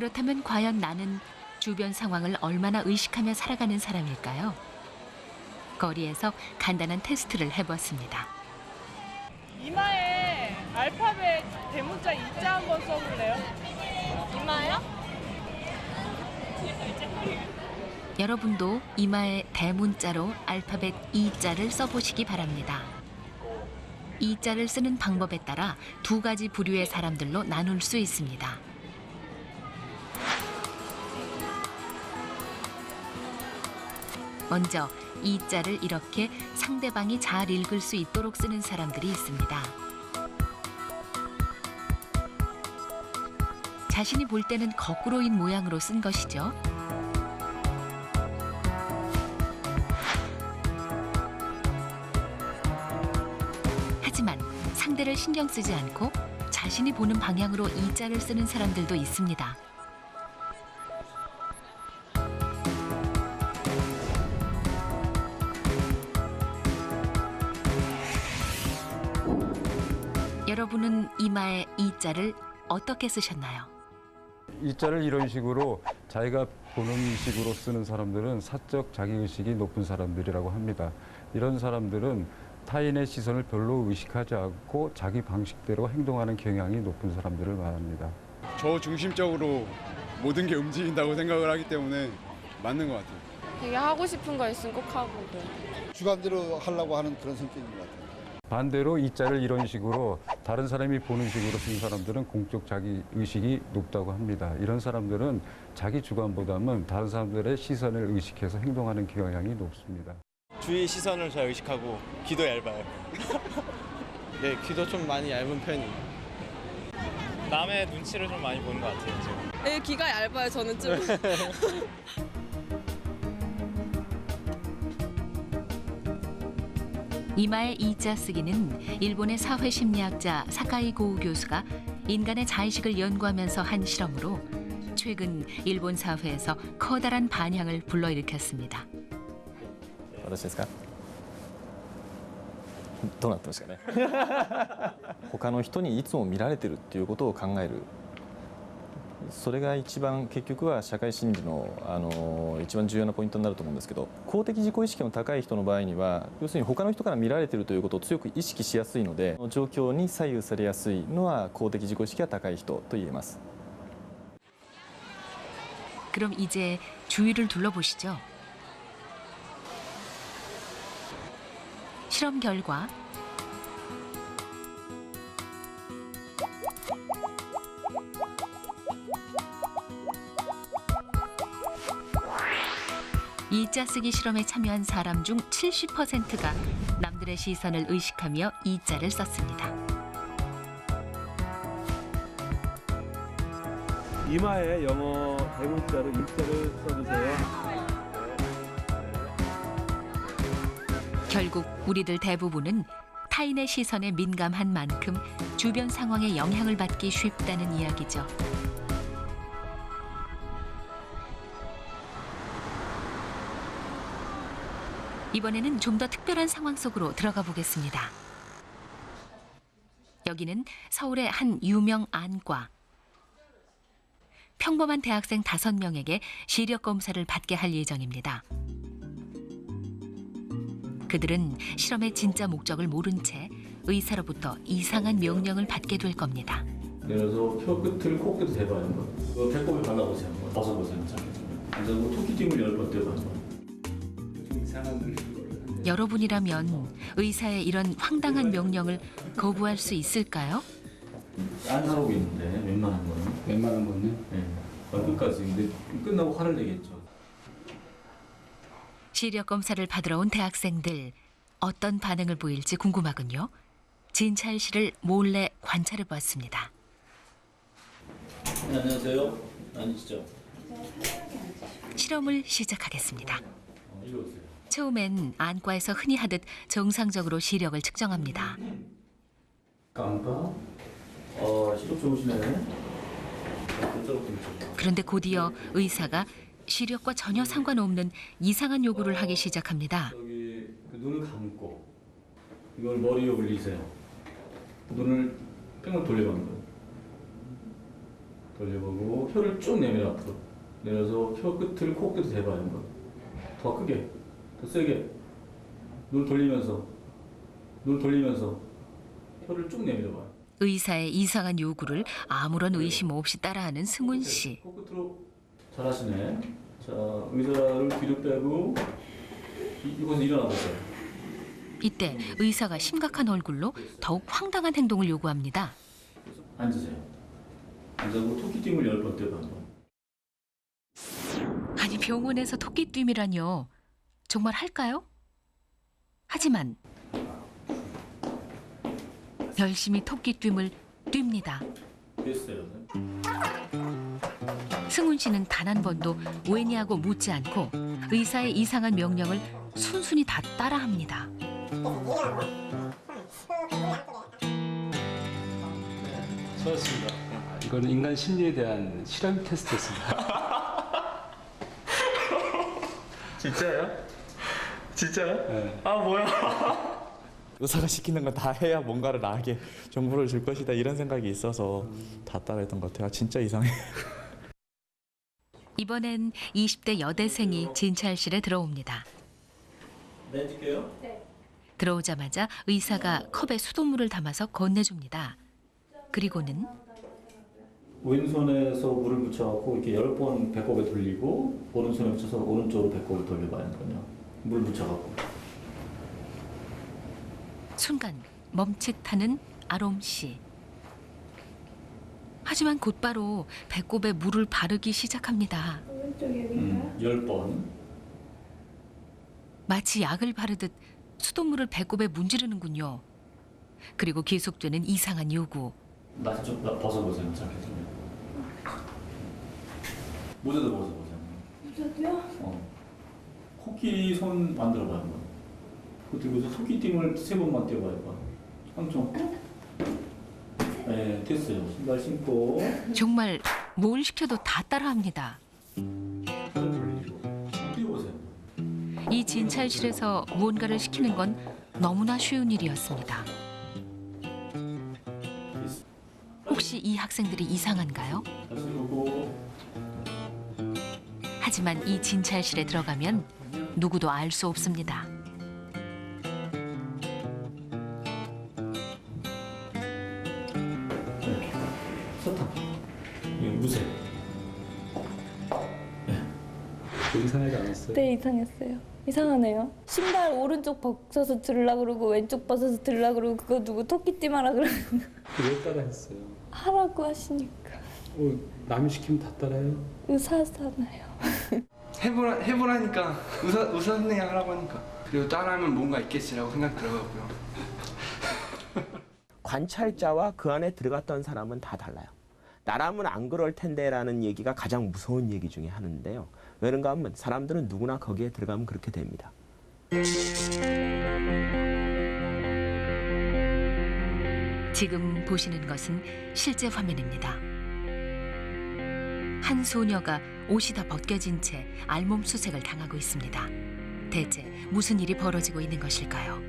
그렇다면 과연 나는 주변 상황을 얼마나 의식하며 살아가는 사람일까요? 거리에서 간단한 테스트를 해봤습니다. 이마에 알파벳 대문자 이자 한번 써볼래요? 이마요? 여러분도 이마에 대문자로 알파벳 이자를 써보시기 바랍니다. 이자를 쓰는 방법에 따라 두 가지 부류의 사람들로 나눌 수 있습니다. 먼저 이 자를 이렇게 상대방이 잘 읽을 수 있도록 쓰는 사람들이 있습니다. 자신이 볼 때는 거꾸로인 모양으로 쓴 것이죠. 하지만 상대를 신경 쓰지 않고 자신이 보는 방향으로 이 자를 쓰는 사람들도 있습니다. 이마에 이자를 어떻게 쓰셨나요? 이자를 이런 식으로 자기가 보는 식으로 쓰는 사람들은 사적 자기의식이 높은 사람들이라고 합니다. 이런 사람들은 타인의 시선을 별로 의식하지 않고 자기 방식대로 행동하는 경향이 높은 사람들을 말합니다. 저 중심적으로 모든 게 움직인다고 생각을 하기 때문에 맞는 것 같아요. 되게 하고 싶은 거 있으면 꼭 하고 그래. 주관대로 하려고 하는 그런 성격인 것 같아요. 반대로 이 자를 이런 식으로 다른 사람이 보는 식으로 쓴 사람들은 공적 자기 의식이 높다고 합니다. 이런 사람들은 자기 주관보다는 다른 사람들의 시선을 의식해서 행동하는 경향이 높습니다. 주위 시선을 잘 의식하고 귀도 얇아요. 네, 귀도 좀 많이 얇은 편이에요. 남의 눈치를 좀 많이 보는 것 같아요. 지금. 네, 귀가 얇아요. 저는 좀. 이마의 이자 쓰기는 일본의 사회 심리학자 사카이 고우 교수가 인간의 자의식을 연구하면서 한 실험으로 최근 일본 사회에서 커다란 반향을 불러일으켰습니다. 私ですかどうなってましたかね他の人にいつも見られてるっていうことを考える それが一番結局は社会心理のあの一番重要なポイントになると思うんですけど公的自己意識の高い人の場合には要するに他の人から見られてるということを強く意識しやすいので状況に左右されやすいのは公的自己意識が高い人と言えます 그럼 이제 주위를 둘러보시죠. 실험 결과 이자 쓰기 실험에 참여한 사람 중 70%가 남들의 시선을 의식하며 이자를 썼습니다. 이마에 영어 대문자로 입자를 써주세요. 결국 우리들 대부분은 타인의 시선에 민감한 만큼 주변 상황에 영향을 받기 쉽다는 이야기죠. 이번에는 좀 더 특별한 상황 속으로 들어가 보겠습니다. 여기는 서울의 한 유명 안과. 평범한 대학생 다섯 명에게 시력 검사를 받게 할 예정입니다. 그들은 실험의 진짜 목적을 모른 채 의사로부터 이상한 명령을 받게 될 겁니다. 그래서 혀 끝을 코끝을 대봐요. 그 배꼽에 발라보세요. 벗어보세요. 자, 앉아서 토끼 띠을 열번 떼봐요. 거를. 여러분이라면 의사의 이런 황당한 명령을 거부할 수 있을까요? 안 하고 있는데 웬만한 거는. 웬만한 거는? 네. 끝까지. 근데 끝나고 화를 내겠죠. 시력 검사를 받으러 온 대학생들 어떤 반응을 보일지 궁금하군요. 진찰 씨를 몰래 관찰해 보았습니다. 네, 안녕하세요. 아니시죠? 실험을 시작하겠습니다. 어, 이리 오세요. 처음엔 안과에서 흔히 하듯 정상적으로 시력을 측정합니다. 깜빡. 어, 시력 좋으시네. 그런데 곧이어 의사가 시력과 전혀 상관없는 이상한 요구를 하기 시작합니다. 여기 그 눈을 감고 이걸 머리 위에 올리세요. 눈을 뺑을 돌려가는 거예요. 돌려보고 혀를 쭉 내밀어 앞으로 내려서 혀 끝을 코 끝에 대봐야 한번 더 크게 더 세게. 눈 돌리면서 눈 돌리면서 혀를 쭉 내밀어봐요. 의사의 이상한 요구를 아무런 의심 없이 따라하는 승훈 씨. 코 끝으로 잘하시네. 자 의자를 뒤로 빼고 이, 이곳에 일어나 보세요. 이때 의사가 심각한 얼굴로 더욱 황당한 행동을 요구합니다. 앉으세요. 앉아고 토끼띠을 열 번 떼고 한번. 아니 병원에서 토끼 뛰미라뇨. 정말 할까요? 하지만 열심히 토끼 뛰을 뜁니다. 됐어요 승훈 씨는 단 한 번도 왜냐고 묻지 않고 의사의 이상한 명령을 순순히 다 따라합니다. 수고하셨습니다. 이거는 인간 심리에 대한 실험 테스트였습니다. 진짜요? 진짜요? 네. 아 뭐야? 의사가 시키는 건 다 해야 뭔가를 나에게 정보를 줄 것이다 이런 생각이 있어서 다 따라했던 것 같아요. 아, 진짜 이상해. 이번엔 20대 여대생이 진찰실에 들어옵니다. 네 뛸게요 들어오자마자 의사가 컵에 수돗물을 담아서 건네줍니다. 그리고는 왼손에서 물을 묻혀갖고 이렇게 열 번 배꼽에 돌리고 오른손에 붙여서 오른쪽으로 배꼽을 돌려봐야 하거든요. 물 묻혀갖고. 순간 멈칫하는 아롬 씨. 하지만 곧바로 배꼽에 물을 바르기 시작합니다. 음, 열 번. 마치 약을 바르듯 수돗물을 배꼽에 문지르는군요. 그리고 계속되는 이상한 요구. 나좀 나- 벗어보세요. 자, 계속. 모자도 벗어보세요. 모자도요? 어. 코끼리 손 만들어봐요 한번. 그리고 토끼띠을 세 번만 떼봐요. 한쪽. 네, 됐어요. 신발 신고. 정말 뭘 시켜도 다 따라합니다. 뛰어보세요. 이 진찰실에서 무언가를 시키는 건 너무나 쉬운 일이었습니다. 혹시 이 학생들이 이상한가요? 다시 보고. 하지만 이 진찰실에 들어가면 누구도 알 수 없습니다. 무쇠. 이상하지 않았어요? 네 이상했어요. 이상하네요. 신발 오른쪽 벗어서 들라 그러고 왼쪽 벗어서 들라 그러고 그거 누구 토끼띠 하라 그러고 왜 따라했어요? 하라고 하시니까 어, 남이 시키면 다 따라해요? 의사잖아요. 해보라 해보라니까 의사 선생님 하라고 하니까 그리고 따라하면 뭔가 있겠지라고 생각 들어가고요. 관찰자와 그 안에 들어갔던 사람은 다 달라요. 나라면 안 그럴 텐데라는 얘기가 가장 무서운 얘기 중에 하나인데요. 왜는가 하면 사람들은 누구나 거기에 들어가면 그렇게 됩니다. 지금 보시는 것은 실제 화면입니다. 한 소녀가 옷이 다 벗겨진 채 알몸 수색을 당하고 있습니다. 대체 무슨 일이 벌어지고 있는 것일까요?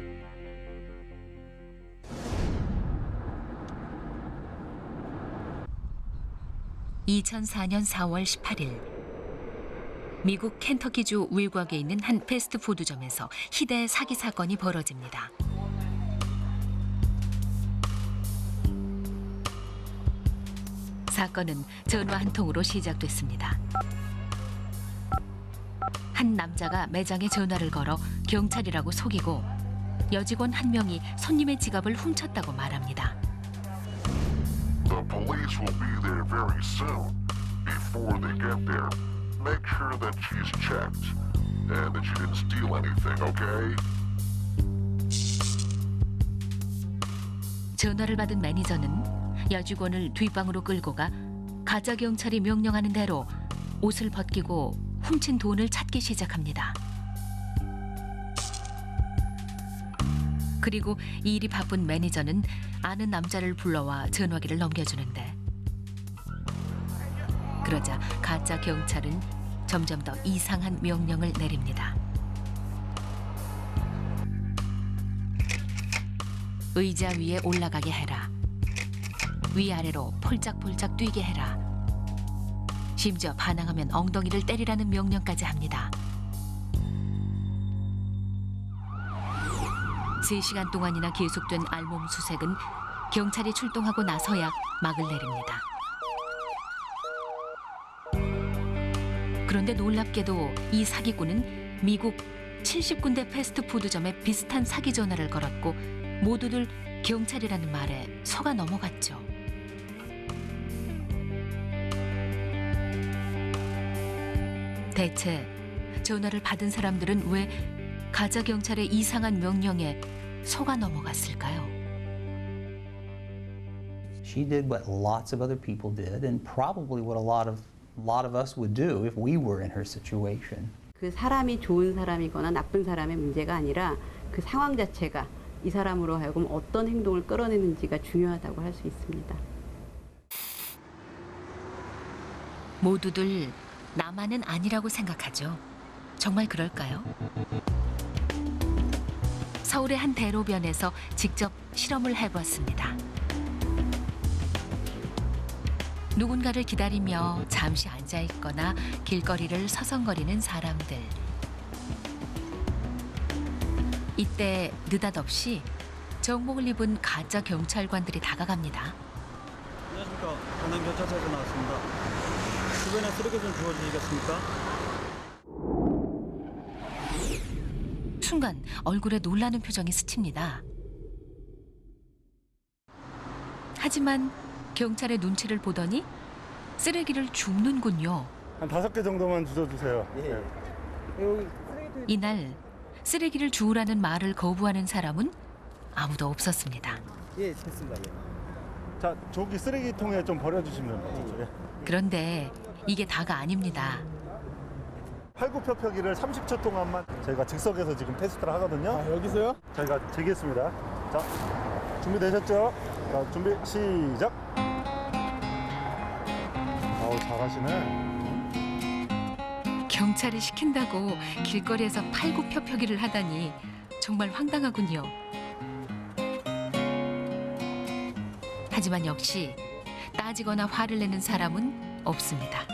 (2004년 4월 18일) 미국 켄터키주 외곽에 있는 한 패스트푸드점에서 희대 사기 사건이 벌어집니다. 사건은 전화 한 통으로 시작됐습니다. 한 남자가 매장에 전화를 걸어 경찰이라고 속이고 여직원 한 명이 손님의 지갑을 훔쳤다고 말합니다. The police will be there very soon. Before they get there, make sure that she's checked and that she didn't steal anything, okay? 전화를 받은 매니저는 여직원을 뒷방으로 끌고 가 가짜 경찰이 명령하는 대로 옷을 벗기고 훔친 돈을 찾기 시작합니다. 그리고 이 일이 바쁜 매니저는 아는 남자를 불러와 전화기를 넘겨주는데 그러자 가짜 경찰은 점점 더 이상한 명령을 내립니다. 의자 위에 올라가게 해라. 위아래로 폴짝폴짝 뛰게 해라. 심지어 반항하면 엉덩이를 때리라는 명령까지 합니다. 3시간 동안이나 계속된 알몸 수색은 경찰이 출동하고 나서야 막을 내립니다. 그런데 놀랍게도 이 사기꾼은 미국 70군데 패스트푸드점에 비슷한 사기 전화를 걸었고 모두들 경찰이라는 말에 속아 넘어갔죠. 대체 전화를 받은 사람들은 왜 가짜 경찰의 이상한 명령에 속아 넘어갔을까요? She did what lots of other people did, and probably what a lot of lot of us would do if we were in her situation. 그 사람이 좋은 사람이거나 나쁜 사람의 문제가 아니라 그 상황 자체가 이 사람으로 하여금 어떤 행동을 끌어내는지가 중요하다고 할 수 있습니다. 모두들 나만은 아니라고 생각하죠. 정말 그럴까요? 서울의 한 대로변에서 직접 실험을 해봤습니다. 누군가를 기다리며 잠시 앉아 있거나 길거리를 서성거리는 사람들. 이때 느닷없이 정복을 입은 가짜 경찰관들이 다가갑니다. 안녕하십니까. 강남 경찰서에서 나왔습니다. 주변에 쓰레기 좀 주워주시겠습니까? 순간 얼굴에 놀라는 표정이 스칩니다. 하지만 경찰의 눈치를 보더니 쓰레기를 줍는군요. 한 다섯 개 정도만 주워주세요. 네. 이날 쓰레기를 주우라는 말을 거부하는 사람은 아무도 없었습니다. 예, 됐습니다. 자, 저기 쓰레기통에 좀 버려주시면 돼요. 예. 그런데 이게 다가 아닙니다. 팔굽혀펴기를 30초 동안만 저희가 즉석에서 지금 테스트를 하거든요. 아, 여기서요? 저희가 재겠습니다. 자, 준비되셨죠? 자, 준비 시작. 아우 잘하시네. 경찰이 시킨다고 길거리에서 팔굽혀펴기를 하다니 정말 황당하군요. 하지만 역시 따지거나 화를 내는 사람은 없습니다.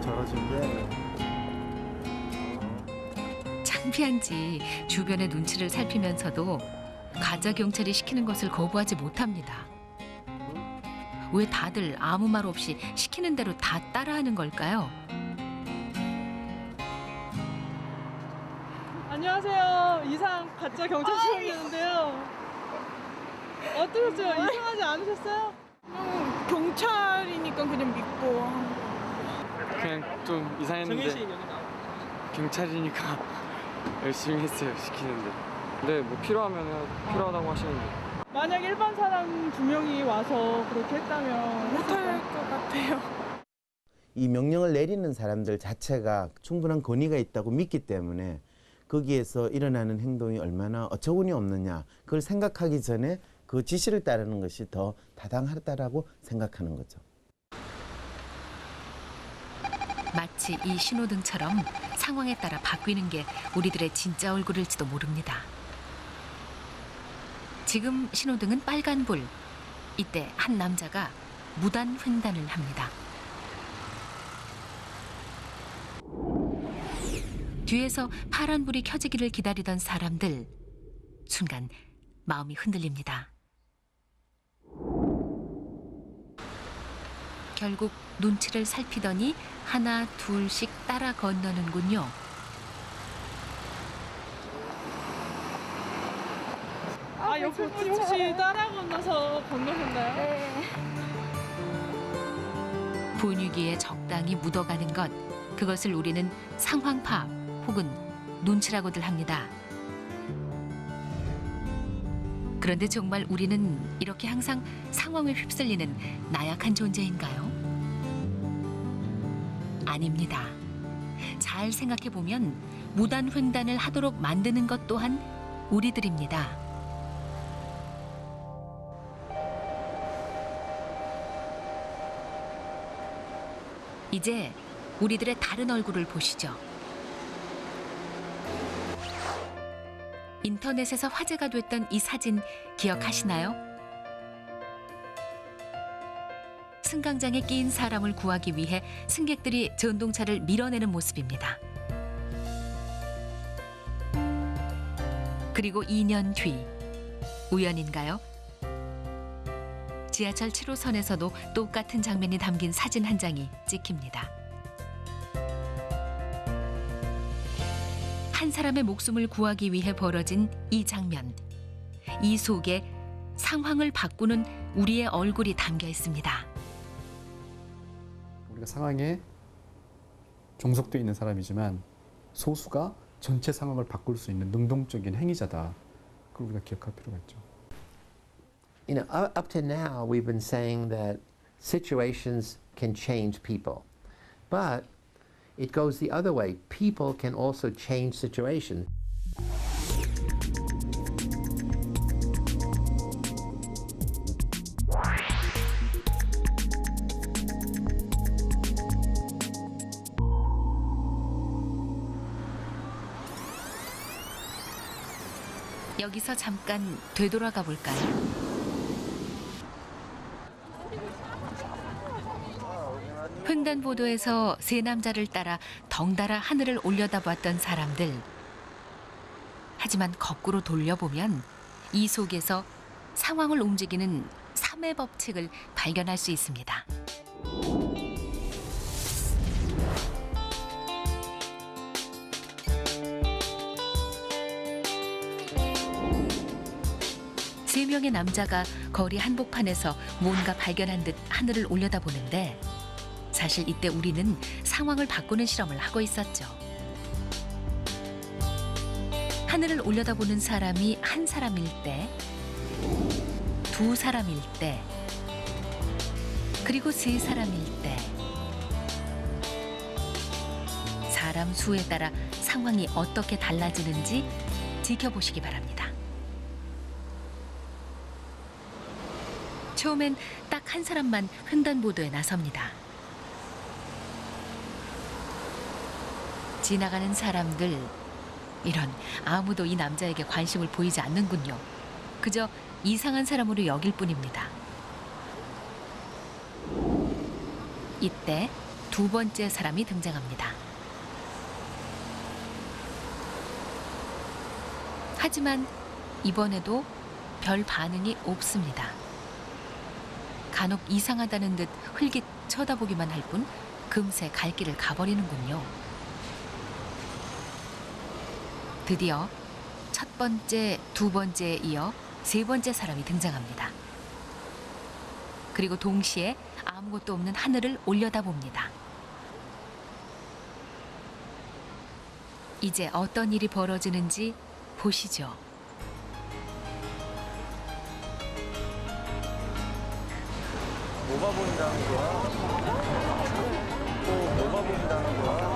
어 잘하시는데. 창피한지 주변의 눈치를 살피면서도 가짜 경찰이 시키는 것을 거부하지 못합니다. 왜 다들 아무 말 없이 시키는 대로 다 따라하는 걸까요? 안녕하세요. 이상 가짜 경찰 시험이었는데요. 어떠셨어요? 이상하지 않으셨어요? 음, 경찰이니까 그냥 믿고 그냥 좀씨 이상했는데 여기 나와. 경찰이니까 열심히 했어요 시키는데 근데 뭐 필요하면 필요하다고 하시는데 만약 일반 사람 두 명이 와서 그렇게 했다면 못할 것 같아요. 이 명령을 내리는 사람들 자체가 충분한 권위가 있다고 믿기 때문에 거기에서 일어나는 행동이 얼마나 어처구니 없느냐 그걸 생각하기 전에 그 지시를 따르는 것이 더 타당하다라고 생각하는 거죠. 마치 이 신호등처럼 상황에 따라 바뀌는 게 우리들의 진짜 얼굴일지도 모릅니다. 지금 신호등은 빨간불. 이때 한 남자가 무단 횡단을 합니다. 뒤에서 파란불이 켜지기를 기다리던 사람들. 순간 마음이 흔들립니다. 결국 눈치를 살피더니 하나 둘씩 따라 건너는군요. 아, 옆에 분이 혹시 따라 건너서 건너셨나요? 네. 분위기에 적당히 묻어가는 것, 그것을 우리는 상황 파악 혹은 눈치라고들 합니다. 그런데 정말 우리는 이렇게 항상 상황에 휩쓸리는 나약한 존재인가요? 아닙니다. 잘 생각해 보면 무단 횡단을 하도록 만드는 것 또한 우리들입니다. 이제 우리들의 다른 얼굴을 보시죠. 인터넷에서 화제가 됐던 이 사진 기억하시나요? 승강장에 끼인 사람을 구하기 위해 승객들이 전동차를 밀어내는 모습입니다. 그리고 2년 뒤 우연인가요? 지하철 7호선에서도 똑같은 장면이 담긴 사진 한 장이 찍힙니다. 한 사람의 목숨을 구하기 위해 벌어진 이 장면. 이 속에 상황을 바꾸는 우리의 얼굴이 담겨 있습니다. 우리가 상황에 종속돼 있는 사람이지만 소수가 전체 상황을 바꿀 수 있는 능동적인 행위자다. 그걸 우리가 기억할 필요가 있죠. You know, up to now, we've been saying that situations can change people. But it goes the other way. People can also change situations. 여기서 잠깐 되돌아가 볼까요? 횡단보도에서 세 남자를 따라 덩달아 하늘을 올려다봤던 사람들. 하지만 거꾸로 돌려보면 이 속에서 상황을 움직이는 삼의 법칙을 발견할 수 있습니다. 명의 남자가 거리 한복판에서 뭔가 발견한 듯 하늘을 올려다보는데 사실 이때 우리는 상황을 바꾸는 실험을 하고 있었죠. 하늘을 올려다보는 사람이 한 사람일 때, 두 사람일 때, 그리고 세 사람일 때, 사람 수에 따라 상황이 어떻게 달라지는지 지켜보시기 바랍니다. 처음엔 딱 한 사람만 횡단보도에 나섭니다. 지나가는 사람들, 이런 아무도 이 남자에게 관심을 보이지 않는군요. 그저 이상한 사람으로 여길 뿐입니다. 이때 두 번째 사람이 등장합니다. 하지만 이번에도 별 반응이 없습니다. 간혹 이상하다는 듯 흘깃 쳐다보기만 할 뿐 금세 갈 길을 가버리는군요. 드디어 첫 번째, 두 번째에 이어 세 번째 사람이 등장합니다. 그리고 동시에 아무것도 없는 하늘을 올려다봅니다. 이제 어떤 일이 벌어지는지 보시죠. 뭐가 보인다는 거야? 또 뭐가 보인다는 거야?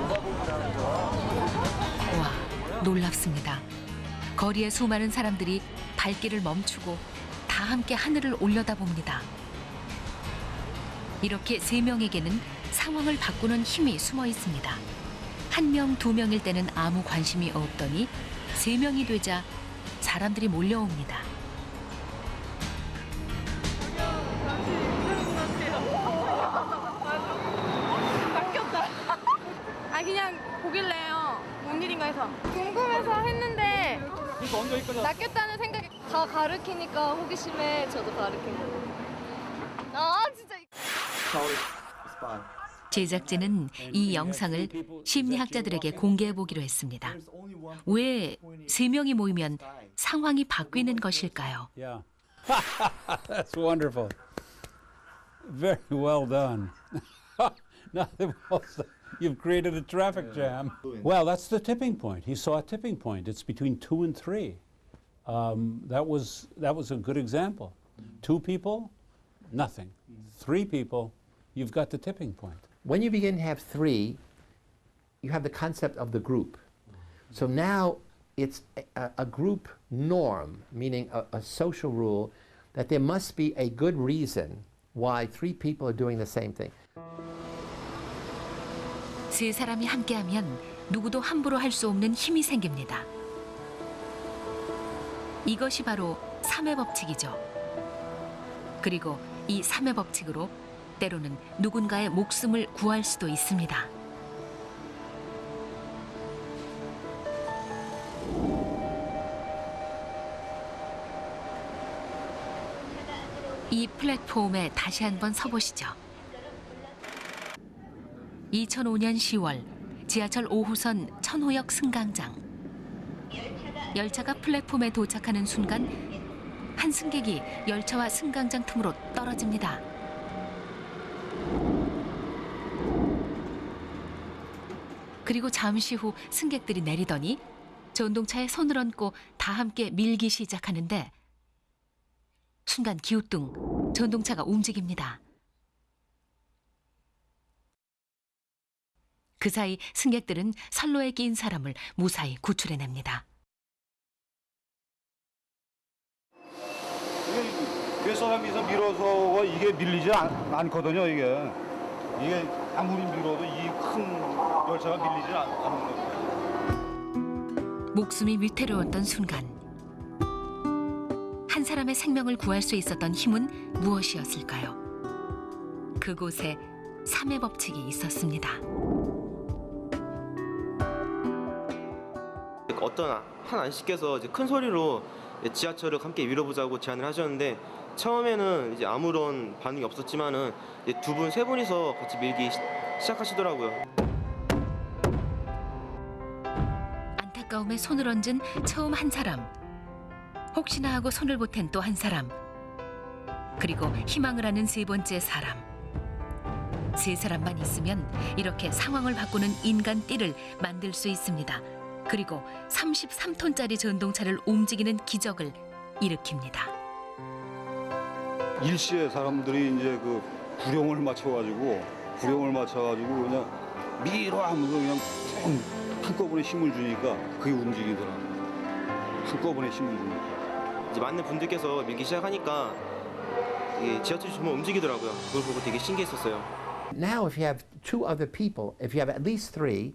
뭐가 보인다는 거야? 와, 놀랍습니다. 거리의 수많은 사람들이 발길을 멈추고 다 함께 하늘을 올려다봅니다. 이렇게 세 명에게는 상황을 바꾸는 힘이 숨어 있습니다. 한 명, 두 명일 때는 아무 관심이 없더니 세 명이 되자 사람들이 몰려옵니다. 가르치니까 호기심에 저도 거예요. 아 진짜. 제작진은 이 영상을 심리학자들에게 공개해 보기로 했습니다. 왜 세 명이 모이면 상황이 바뀌는 것일까요? That's wonderful. Very well done. Nothing else. You've created a traffic jam. Well, that's the tipping point. He saw a tipping point. It's between two and three. Um, that was that was a good example. Two people, nothing. Three people, you've got the tipping point. When you begin to have three, you have the concept of the group. So now it's a, a group norm, meaning a, a social rule, that there must be a good reason why three people are doing the same thing. 세 사람이 함께하면 누구도 함부로 할 수 없는 힘이 생깁니다. 이것이 바로 삼의 법칙이죠. 그리고 이 삼회 법칙으로 때로는 누군가의 목숨을 구할 수도 있습니다. 이 플랫폼에 다시 한번 서보시죠. 2005년 10월 지하철 5호선 천호역 승강장. 열차가 플랫폼에 도착하는 순간 한 승객이 열차와 승강장 틈으로 떨어집니다. 그리고 잠시 후 승객들이 내리더니 전동차에 손을 얹고 다 함께 밀기 시작하는데 순간 기우뚱 전동차가 움직입니다. 그 사이 승객들은 선로에 끼인 사람을 무사히 구출해냅니다. 뒤에 사람이서 밀어서 이게 밀리지 않, 않거든요 이게 이게 아무리 밀어도 이 큰 열차가 밀리지 않, 않는 거예요 목숨이 위태로웠던 순간 한 사람의 생명을 구할 수 있었던 힘은 무엇이었을까요? 그곳에 삼의 법칙이 있었습니다. 어떤 한 아저씨께서 이제 큰 소리로 지하철을 함께 밀어보자고 제안을 하셨는데 처음에는 이제 아무런 반응이 없었지만은 두분 세 분이서 같이 밀기 시, 시작하시더라고요. 안타까움에 손을 얹은 처음 한 사람. 혹시나 하고 손을 보탠 또 한 사람. 그리고 희망을 하는 세 번째 사람. 세 사람만 있으면 이렇게 상황을 바꾸는 인간 띠를 만들 수 있습니다. 그리고 33톤짜리 전동차를 움직이는 기적을 일으킵니다. 일시에 사람들이 이제 그 구령을 맞춰가지고 구령을 맞춰가지고 그냥 밀어 하면서 그냥 쭉 한꺼번에 힘을 주니까 그게 움직이더라고 한꺼번에 힘을 주니까 이제 맞는 분들께서 밀기 시작하니까 이 지하철이 정말 움직이더라고요. 그걸 보고 되게 신기했었어요. Now, if you have two other people, if you have at least three,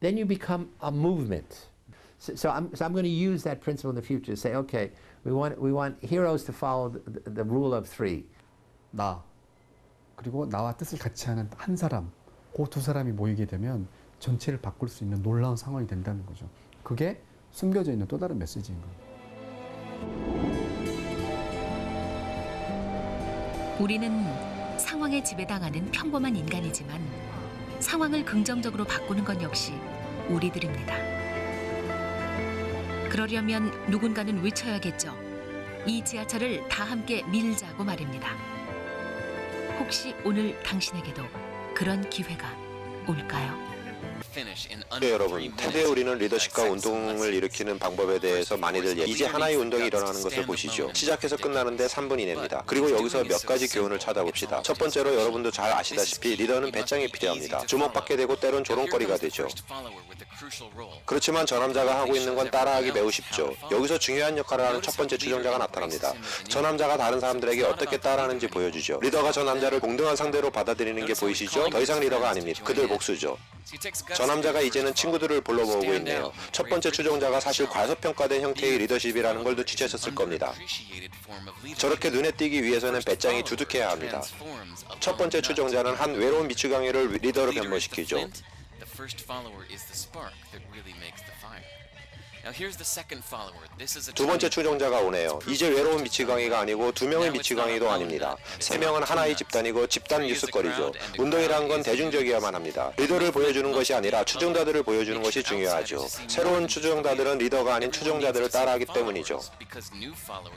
then you become a movement. So, so I'm, so I'm going to use that principle in the future to say, okay, we want, we want heroes to follow the, the rule of three. 나 그리고 나와 뜻을 같이 하는 한 사람, 그 두 사람이 모이게 되면 전체를 바꿀 수 있는 놀라운 상황이 된다는 거죠. 그게 숨겨져 있는 또 다른 메시지인 거예요. 우리는 상황에 지배당하는 평범한 인간이지만 상황을 긍정적으로 바꾸는 건 역시 우리들입니다. 그러려면 누군가는 외쳐야겠죠. 이 지하철을 다 함께 밀자고 말입니다. 혹시 오늘 당신에게도 그런 기회가 올까요? 네, 여러분, 태대 우리는 리더십과 운동을 일으키는 방법에 대해서 많이들 얘기. 이제 하나의 운동이 일어나는 것을 보시죠. 시작해서 끝나는데 3분 이내입니다. 그리고 여기서 몇 가지 교훈을 찾아봅시다. 첫 번째로 여러분도 잘 아시다시피 리더는 배짱이 필요합니다. 주목받게 되고 때론 조롱거리가 되죠. 그렇지만 저 남자가 하고 있는 건 따라하기 매우 쉽죠. 여기서 중요한 역할을 하는 첫 번째 추종자가 나타납니다. 저 남자가 다른 사람들에게 어떻게 따라하는지 보여주죠. 리더가 저 남자를 공정한 상대로 받아들이는 게 보이시죠? 더 이상 리더가 아닙니다. 그들 복수죠. 저 남자가 이제는 친구들을 불러모으고 있네요. 첫 번째 추종자가 사실 과소평가된 형태의 리더십이라는 걸 눈치채셨을 겁니다. 저렇게 눈에 띄기 위해서는 배짱이 두둑해야 합니다. 첫 번째 추종자는 한 외로운 미추강이를 리더로 변모시키죠. 두 번째 추종자가 오네요. 이제 외로운 미치광이가 아니고 두 명의 미치광이도 아닙니다. 세 명은 하나의 집단이고 집단 뉴스거리죠. 운동이란 건 대중적이어야만 합니다. 리더를 보여주는 것이 아니라 추종자들을 보여주는 것이 중요하죠. 새로운 추종자들은 리더가 아닌 추종자들을 따라하기 때문이죠.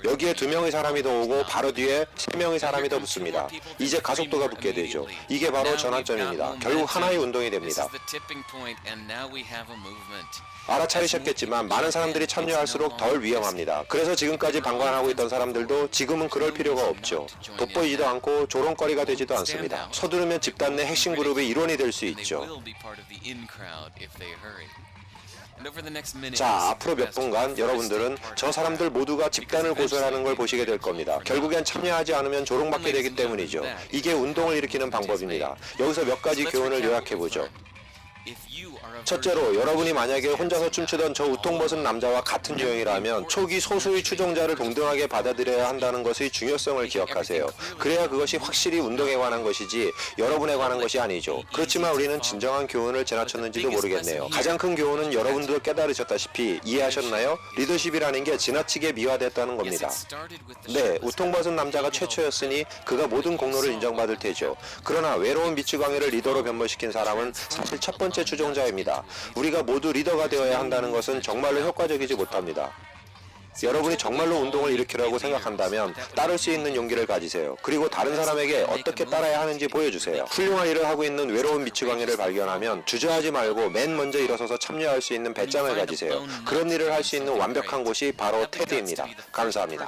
여기에 두 명의 사람이 더 오고 바로 뒤에 세 명의 사람이 더 붙습니다. 이제 가속도가 붙게 되죠. 이게 바로 전환점입니다. 결국 하나의 운동이 됩니다. 알아차리셨겠지만 많은 사람들이 참여할수록 덜 위험합니다. 그래서 지금까지 방관하고 있던 사람들도 지금은 그럴 필요가 없죠. 돋보이지도 않고 조롱거리가 되지도 않습니다. 서두르면 집단 내 핵심 그룹의 일원이 될 수 있죠. 자, 앞으로 몇 분간 여러분들은 저 사람들 모두가 집단을 고소하는 걸 보시게 될 겁니다. 결국엔 참여하지 않으면 조롱받게 되기 때문이죠. 이게 운동을 일으키는 방법입니다. 여기서 몇 가지 교훈을 요약해 보죠. 첫째로 여러분이 만약에 혼자서 춤추던 저 우통벗은 남자와 같은 유형이라면 초기 소수의 추종자를 동등하게 받아들여야 한다는 것의 중요성을 기억하세요. 그래야 그것이 확실히 운동에 관한 것이지 여러분에 관한 것이 아니죠. 그렇지만 우리는 진정한 교훈을 지나쳤는지도 모르겠네요. 가장 큰 교훈은 여러분도 깨달으셨다시피 이해하셨나요? 리더십이라는 게 지나치게 미화됐다는 겁니다. 네, 우통벗은 남자가 최초였으니 그가 모든 공로를 인정받을 테죠. 그러나 외로운 미치광이를 리더로 변모시킨 사람은 사실 첫 번째 추종자입 니다. 우리가 모두 리더가 되어야 한다는 것은 정말로 효과적이지 못합니다. 여러분이 정말로 운동을 일으키라고 생각한다면 따를 수 있는 용기를 가지세요. 그리고 다른 사람에게 어떻게 따라야 하는지 보여주세요. 훌륭한 일을 하고 있는 외로운 미치광이를 발견하면 주저하지 말고 맨 먼저 일어서서 참여할 수 있는 배짱을 가지세요. 그런 일을 할 수 있는 완벽한 곳이 바로 테드입니다. 감사합니다.